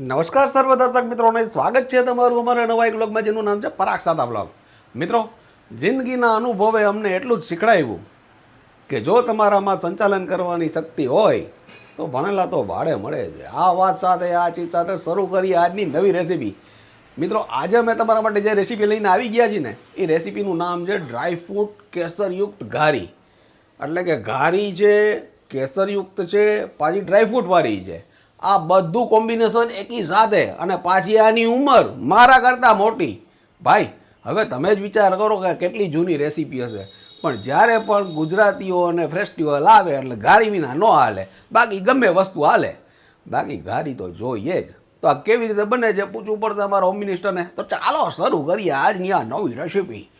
નમસ્કાર સર્વ દર્શક મિત્રોને, સ્વાગત છે તમારું અમારા નવા એક બ્લોગમાં જેનું નામ છે પરાગ સાદા બ્લોગ મિત્રો, જિંદગીના અનુભવે અમને એટલું જ શીખડાવ્યું કે જો તમારામાં સંચાલન કરવાની શક્તિ હોય, તો ભણેલા તો ભાડે મળે છે. આ વાત સાથે, આ ચીજ સાથે શરૂ કરીએ આજની નવી રેસીપી મિત્રો, આજે અમે તમારા માટે જે રેસીપી લઈને આવી ગયા છીએ ને, એ રેસીપીનું નામ છે ડ્રાય ફ્રૂટ કેસરયુક્ત ઘારી. એટલે કે ઘારી છે, કેસરયુક્ત છે, પાછી ડ્રાયફ્રૂટવાળી છે. આ બધું કોમ્બિનેશન એકી સાથે અને પાછી આની ઉંમર મારા કરતાં મોટી. ભાઈ હવે તમે જ વિચાર કરો કે કેટલી જૂની રેસીપી હશે. પણ જ્યારે પણ ગુજરાતીઓ અને ફેસ્ટિવલ આવે એટલે ઘારી વિના ન હાલે. બાકી ગમે વસ્તુ હાલે. બાકી ઘારી તો જોઈએ જ. તો આ કેવી રીતે બને છે પૂછવું પડશે અમારા હોમ મિનિસ્ટરને તો ચાલો શરૂ કરીએ આજની આ નવી રેસીપી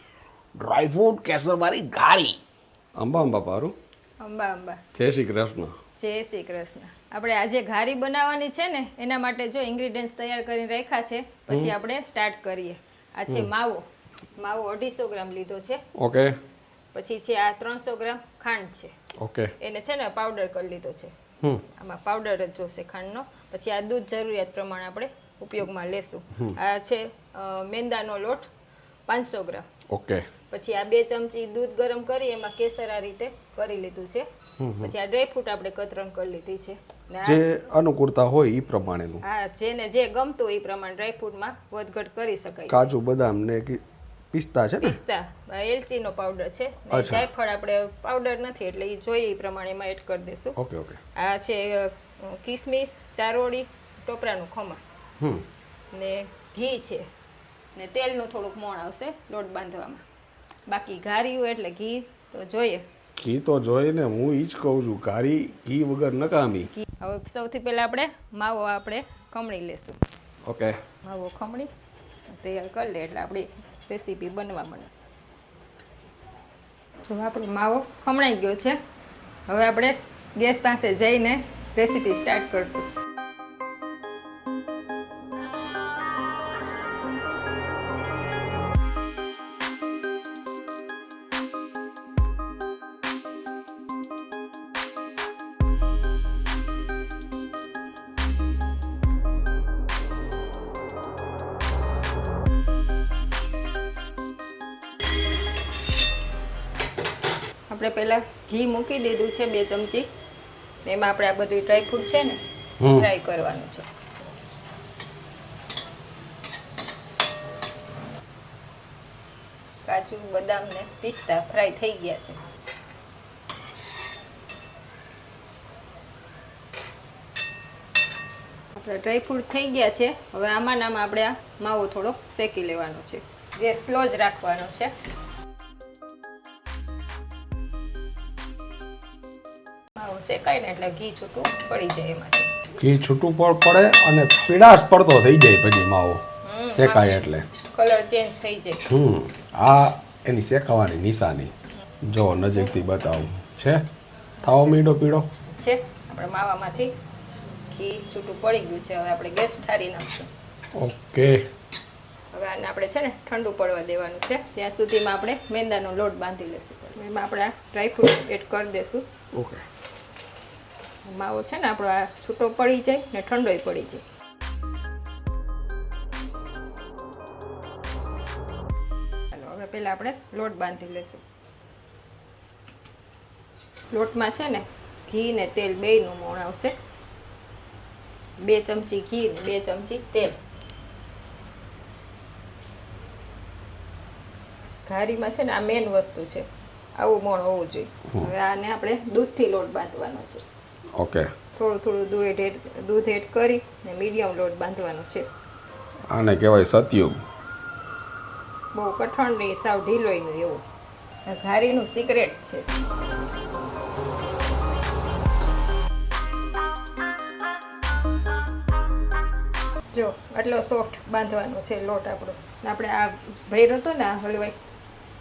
ડ્રાયફ્રૂટ કેસરવાળી ઘારી અંબા અંબા પારું. અંબા અંબા. જય શ્રી કૃષ્ણ. જય શ્રી કૃષ્ણ. આપણે આજે ઘારી બનાવવાની છે ને એના માટે જો ઇન્ગ્રીડિયન્ટ્સ તૈયાર કરીને રાખ્યા છે પછી આપણે સ્ટાર્ટ કરીએ. આ છે માવો. માવો અઢીસો ગ્રામ લીધો છે. ઓકે. પછી છે આ ત્રણસો ગ્રામ ખાંડ છે. ઓકે. એને છે ને પાવડર કરી લીધો છે. આમાં પાવડર જ જોશે ખાંડનો. પછી આ દૂધ જરૂરિયાત પ્રમાણે આપણે ઉપયોગમાં લેશું. આ છે મેંદાનો લોટ પાંચસો ગ્રામ. ઓકે. પછી આ બે ચમચી દૂધ ગરમ કરી એમાં કેસર આ રીતે કરી લીધું છે. પછી આ ડ્રાયફ્રૂટ આપણે કતરણ કરી લીધી છે. જે અનુકૂળતા હોય એ પ્રમાણેનું. હા જેને જે ગમતું હોય એ પ્રમાણે ડ્રાયફ્રૂટમાં વધઘટ કરી શકાય કાજુ બદામ ને પિસ્તા છે પિસ્તા એલચીનો પાવડર છે. જાયફળ આપણે પાવડર નથી એટલે એ જોઈએ એ પ્રમાણે એમાં એડ કરી દઈશું. Okay okay. આ છે કિસમિસ ચારોળી ટોપરાનું ખમણ. ને ઘી છે. ને તેલનું થોડુંક મોણ આવશે લોટ બાંધવામાં. બાકી ઘારીયું એટલે ઘી તો જોઈએ. ઘી તો જોઈને હું ઈ જ કહું છું ઘારી ઘી વગર નકામી હવે સૌથી પહેલાં આપણે માવો આપણે ખમણી લેશું. ઓકે. માવો ખમણી તૈયાર કરી લે એટલે આપણી રેસીપી બનવા માંડે. જો આપણો માવો ખમણાઈ ગયો છે હવે આપણે ગેસ પાસે જઈને રેસીપી સ્ટાર્ટ કરશું. આપણે પહેલાં ઘી મૂકી દીધું છે બે ચમચી. એમાં આપણે આ બધું ડ્રાયફ્રૂટ છે ને. ફ્રાય કરવાનું છે. કાજુ બદામ ને પિસ્તા ફ્રાય થઈ ગયા છે. આપણે ડ્રાયફ્રૂટ થઈ ગયા છે. હવે આમાં નામ આપણે આ માવો થોડોક શેકી લેવાનો છે. ગેસ સ્લો જ રાખવાનો છે. શેકાય ને એટલે ઘી છૂટું પડી જાય એમાંથી. ઘી છૂટું પણ પડે અને પીડાશ પડતો થઈ જાય પછી માવો. શેકાય એટલે. કલર ચેન્જ થઈ જાય. હમ આ એની શેકાવાની નિશાની. જો નજીકથી બતાવું. છે? થાવો મીડો પીળો? છે આપણે માવામાંથી ઘી છૂટું પડી ગયું છે હવે આપણે ગેસ ઠારી નાખશું. ઓકે. હવે આને આપણે છે ને ઠંડુ પડવા દેવાનું છે. ત્યાં સુધીમાં આપણે મેંદાનો લોટ બાંધી લેશું એમાં આપણે ડ્રાયફ્રૂટ એડ કરી દઈશું ઓકે. માવો છે ને આપણો આ છૂટો પડી જાય ને ઠંડોય પડી જાય. ચાલો હવે પહેલાં આપણે લોટ બાંધી લઈશું લોટમાં છે ને ઘી ને તેલ બેયનું મોણ આવશે. બે ચમચી ઘી ને બે ચમચી તેલ. ઘારીમાં છે ને આ મેન વસ્તુ છે. આવું મોણ હોવું જોઈએ. હવે આને આપણે દૂધથી લોટ બાંધવાનો છે. ઓકે થોડું થોડું દૂધ એડ દૂધ એડ કરી ને મીડિયમ લોટ બાંધવાનો છે. આને કહેવાય સતયુગ. બહુ કઠણ નહીં સાવ ઢીલોય નહીં એવું. આ ઘારીનું સિક્રેટ છે. જો આટલો સોફ્ટ બાંધવાનો છે લોટ આપણો. આપણે આ ભર્યો હતો ને આ હલવાઈ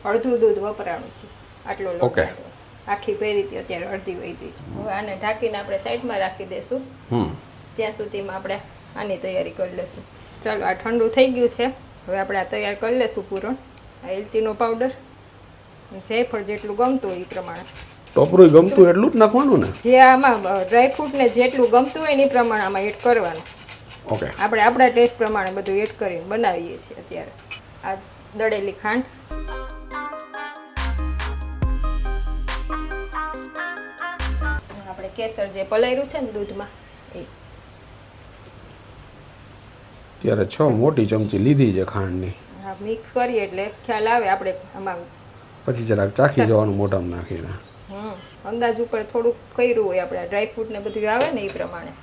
અડધું દૂધ વપરાણું છે. આટલો લોટ Okay. આખી ભરી હતી અત્યારે અડધી વહી છે. હવે આને ઢાંકીને આપણે સાઈડમાં રાખી દઈશું ત્યાં સુધીમાં આપણે આની તૈયારી કરી લઈશું ચાલો આ ઠંડુ થઈ ગયું છે. હવે આપણે આ તૈયાર કરી લઈશું પૂરણ. આ એલચીનો પાવડર. જયફળ જેટલું ગમતું હોય એ પ્રમાણે. ટોપરું ગમતું એટલું જ નાખવાનું ને? જે આમાં ડ્રાયફ્રૂટને જેટલું ગમતું હોય ને એ પ્રમાણે આમાં એડ કરવાનું. ઓકે. આપણે આપણા ટેસ્ટ પ્રમાણે બધું એડ કરીને બનાવીએ છીએ અત્યારે. આ દળેલી ખાંડ. કેસર જે પલાયરું છે ને દૂધમાં એ. ત્યારે છ મોટી ચમચી લીધી છે ખાંડની. મિક્સ કરીએ એટલે ખ્યાલ આવે આપણે આમાં. પછી જરાક ચાખી જવાનું મોઢામાં નાખીને. હમ અંદાજ ઉપર થોડુંક કર્યું હોય આપણે ડ્રાયફ્રૂટ ને બધું આવે ને એ પ્રમાણે.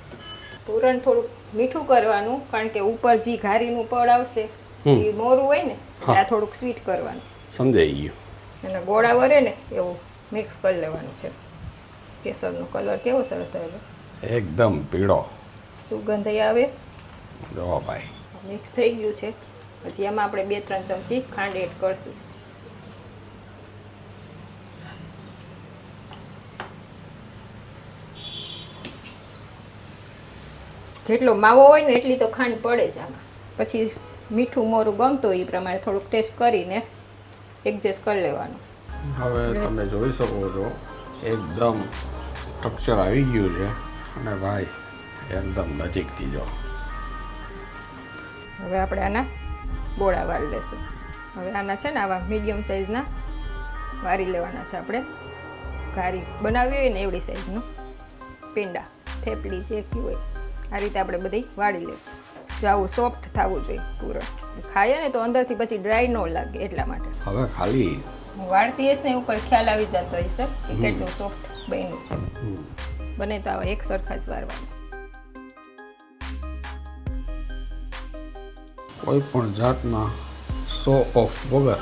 પૂરણ થોડુંક મીઠું કરવાનું કારણ કે ઉપર જે ઘારીનું પડ આવશે એ મોરું હોય ને આ થોડુંક સ્વીટ કરવાનું. સમજાઈ ગયું. અને ગોળા વરે ને એવું મિક્સ કરી લેવાનું છે. કેસરનો કલર કેવો સરસ આવે એકદમ પીળો. સુગંધ આવે? જો ભાઈ. મિક્સ થઈ ગયું છે. પછી એમાં આપણે બે ત્રણ ચમચી ખાંડ એડ કરશું. જેટલો માવો હોય ને એટલી તો ખાંડ પડે જ આમાં. પછી મીઠું મોરું ગમતું હોય એ પ્રમાણે થોડુંક ટેસ્ટ કરીને એડજસ્ટ કરી લેવાનું. હવે તમે જોઈ શકો છો એકદમ સ્ટ્રક્ચર આવી ગયું છે. અને ભાઈ એકદમ નજીકથી જો. હવે આપણે આના બોળા વાળી લેશું. હવે આના છે ને આવા મીડિયમ સાઇઝના વારી લેવાના છે આપણે. ઘારી બનાવી હોય ને એવડી સાઇઝનું પેંડા થેપલી જે હોય આ રીતે આપણે બધી વાળી લેશું. જો આવું સોફ્ટ થવું જોઈએ પૂરણ ખાઈએ ને તો અંદરથી પછી ડ્રાય ન લાગે એટલા માટે. હવે ખાલી હું વાળતી હશે ને ઉપર ખ્યાલ આવી જતો હશે કે કેટલું સોફ્ટ બન્યું છે. બને તો આવા એક સરખા જ વારવાનું. કોઈ પણ જાતના સો ઓફ વગર.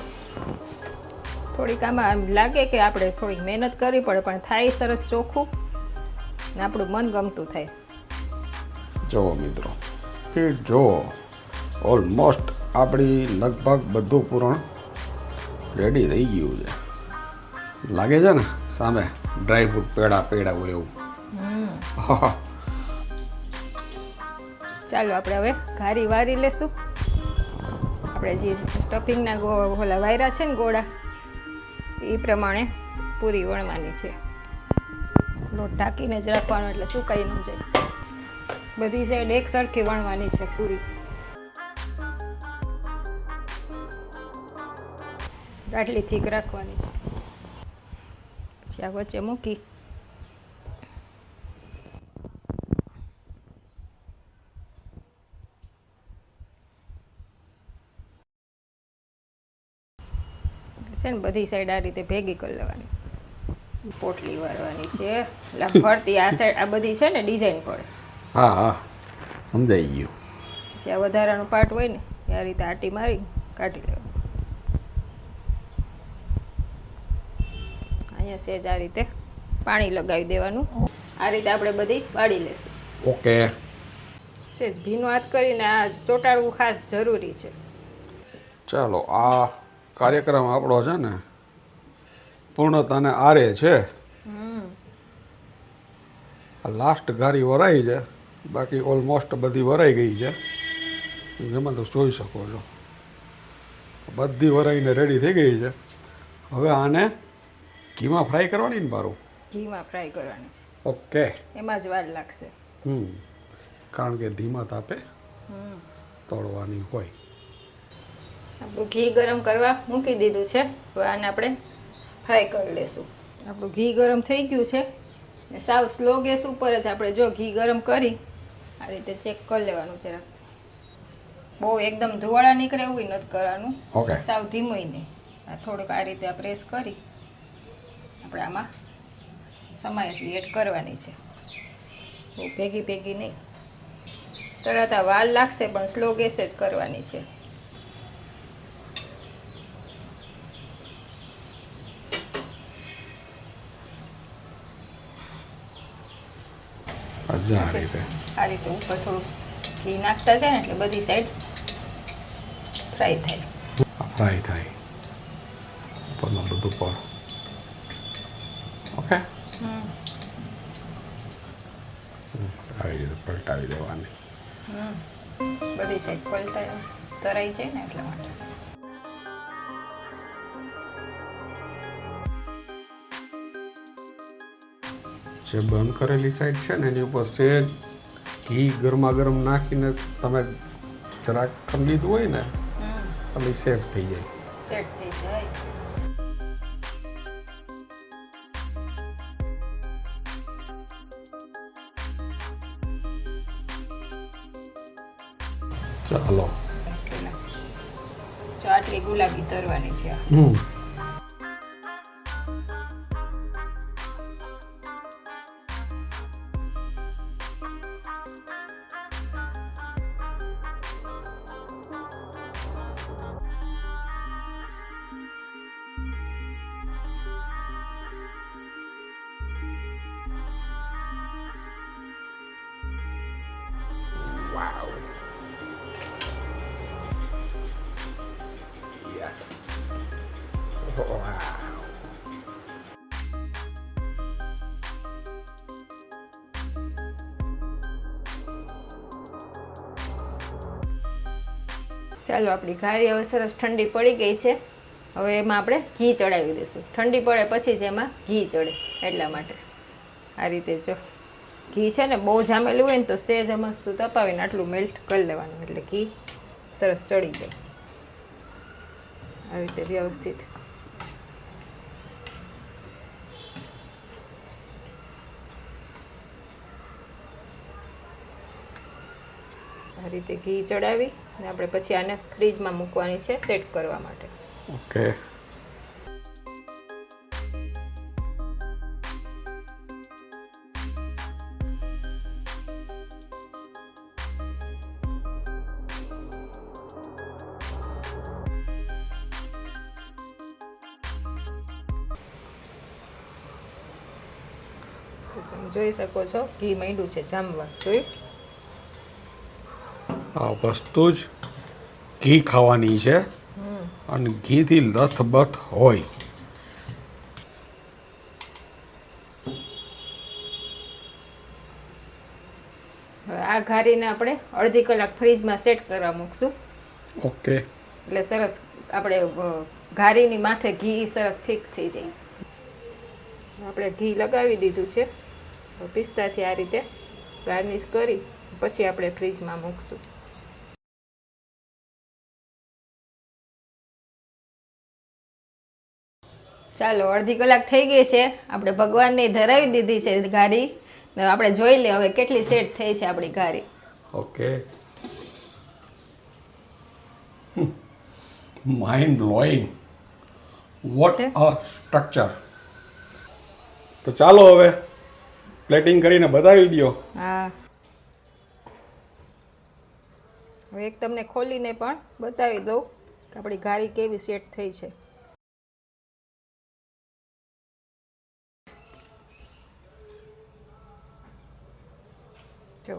થોડીક આમાં આમ લાગે કે આપણે થોડીક મહેનત કરવી પડે પણ થાય સરસ ચોખ્ખું ને આપણું મન ગમતું થાય. જુઓ મિત્રો સ્પીડ જુઓ ઓલમોસ્ટ આપણી લગભગ બધું પૂરણ રેડી થઈ ગયું છે. લાગે છે ને સામે? ડ્રાય ફ્રૂટ પેડા પેડા હોય એવું. ચાલો, આપણે હવે ઘારી વારી લેશું. આપણે જે સ્ટફિંગના ઓલા વાયરા છે ને ગોળા, એ પ્રમાણે પૂરી વણવાની છે. લોટ ઢાંકીને જ રાખવાનો, એટલે સુકાઈ ન જાય. બધી સાઈડ એક સરખી વણવાની છે પૂરી. આટલી થીક રાખવાની છે. આ વચ્ચે મૂકી છે ને બધી સાઈડ આ રીતે ભેગી કરી લેવાની. પોટલી વાળવાની છે. એટલે ફરતી આ સાઈડ આ બધી છે ને ડિઝાઇન પડે હા હા. સમજાઈ ગયું. જે વધારાનો પાર્ટ હોય ને આ રીતે આટી મારી કાઢી લેવાનું. અહીંયા સેજ આ રીતે પાણી લગાવી દેવાનું. આ રીતે આપણે બધી વાળી લેશું. ઓકે. સેજ ભીનો હાથ કરીને આ ચોટાડવું ખાસ જરૂરી છે. ચાલો આ કાર્યક્રમ આપણો છે ને પૂર્ણતાને આરે છે. લાસ્ટ ગારી વરાઈ છે બાકી ઓલમોસ્ટ બધી વરાઈ ગઈ છે. જેમાં તો જોઈ શકો છો. બધી વરાઈને રેડી થઈ ગઈ છે. હવે આને ઘીમાં ફ્રાય કરવાની ને મારું? ઘીમાં ફ્રાય કરવાની છે. ઓકે. એમાં જ વાર લાગશે. હમ. કારણ કે ધીમા તાપે તળવાની હોય. આપણું ઘી ગરમ કરવા મૂકી દીધું છે. હવે આને આપણે ફ્રાય કરી લેશું. આપણું ઘી ગરમ થઈ ગયું છે. ને સાવ સ્લો ગેસ ઉપર જ આપણે જો ઘી ગરમ કરી આ રીતે ચેક કરી લેવાનું જરા. બહુ એકદમ ધુવાળા નીકળે એવું નથી કરવાનું. સાવ ધીમું નહીં. થોડુંક આ રીતે પ્રેસ કરી. આમાં સમાય એટલી એડ કરવાની છે. બહુ ભેગી ભેગી નહીં. તરત આ વાલ લાગશે પણ સ્લો ગેસે જ કરવાની છે. આ રીતે. ઉપર થોડું ઘી નાખતા છે ને એટલે બધી સાઈડ ફ્રાય થાય. ફ્રાય થાય. ઉપરનું બધું પણ આવી રીતે પલટાવી દેવાની. બધી સાઈડ પલટાય. તરાઈ જાય ને એટલા માટે. જે બંધ કરેલી સાઈડ છે ને એની ઉપર સેજ ઘી ગરમા ગરમ નાખીને તમે જરાક કરી લીધું હોય ને એટલે સેફ થઈ જાય. સેટ થઈ જાય. ચાલો. આટલી ગુલાબી તરવાની છે. હમ. ચાલો, આપણી ઘારી હવે સરસ ઠંડી પડી ગઈ છે. હવે એમાં આપણે ઘી ચડાવી દઈશું. ઠંડી પડે પછી જ એમાં ઘી ચડે, એટલા માટે. આ રીતે જો ઘી છે ને, બહુ જામેલું હોય ને તો સેજ મસ્ત તપાવીને આટલું મેલ્ટ કરી લેવાનું. એટલે ઘી સરસ ચડી જાય. આ રીતે વ્યવસ્થિત આ રીતે ઘી ચડાવી ને આપણે પછી આને ફ્રીજમાં મૂકવાની છે સેટ કરવા માટે. ઓકે. તો તમે જોઈ શકો છો ઘી માંડ્યું છે જામવા. જોયું? વસ્તુ જ ઘી ખાવાની છે. અને ઘીથી લથબથ હોય. આ ઘારીને આપણે અડધી કલાક ફ્રીજમાં સેટ કરવા મૂકશું. ઓકે. એટલે સરસ આપણે ઘારીની માથે ઘી સરસ ફિક્સ થઈ જાય. આપણે ઘી લગાવી દીધું છે. પિસ્તાથી આ રીતે ગાર્નિશ કરી પછી આપણે ફ્રીજમાં મૂકશું. ચાલો અડધી કલાક થઈ ગઈ છે. આપણે ભગવાનને ધરાવી દીધી છે ગાડી. આપણે જોઈ લે હવે કેટલી સેટ થઈ છે આપણી ગાડી. Okay mind blowing what a structure તો ચાલો હવે પ્લેટિંગ કરીને બતાવી દો હા. હવે એક તમને ખોલીને પણ બતાવી દઉં કે આપણી ગાડી કેવી સેટ થઈ છે. જો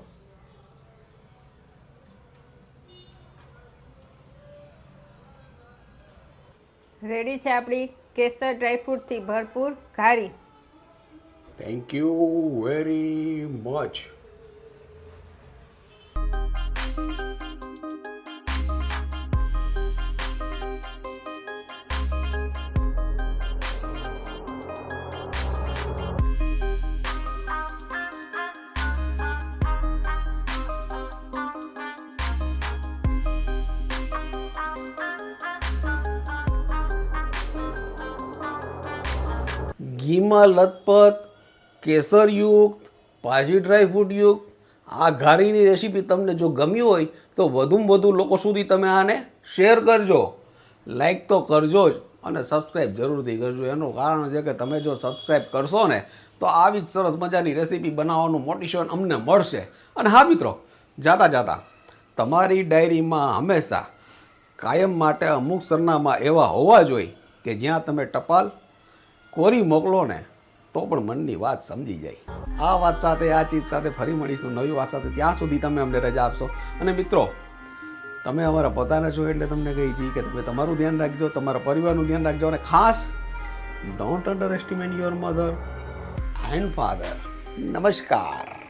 રેડી છે આપણી કેસર ડ્રાયફ્રૂટથી ભરપૂર ghari? Thank you very much ઘીમાં લથપથ કેસરયુક્ત, પાજી ડ્રાયફ્રૂટયુક્ત આ ઘારીની રેસીપી તમને જો ગમી હોય તો વધુમાં વધુ લોકો સુધી તમે આને શેર કરજો. લાઈક તો કરજો જ અને સબસ્ક્રાઈબ જરૂરથી કરજો. એનું કારણ છે કે તમે જો સબસ્ક્રાઈબ કરશો ને, તો આવી જ સરસ મજાની રેસીપી બનાવવાનું મોટિવેશન અમને મળશે. અને હા મિત્રો, જાતા જાતા, તમારી ડાયરીમાં હંમેશા કાયમ માટે અમુક સરનામા એવા હોવા જોઈએ કે જ્યાં તમે ટપાલ કોરી મોકલો ને, તો પણ મનની વાત સમજી જાય. આ વાત સાથે, આ ચીજ સાથે ફરી મળીશું, નવી વાત સાથે. ત્યાં સુધી તમે અમને રજા આપશો. અને મિત્રો, તમે અમારા પોતાના છો એટલે તમને કહી છીએ કે તમે તમારું ધ્યાન રાખજો, તમારા પરિવારનું ધ્યાન રાખજો. અને ખાસ don't underestimate your mother and father નમસ્કાર.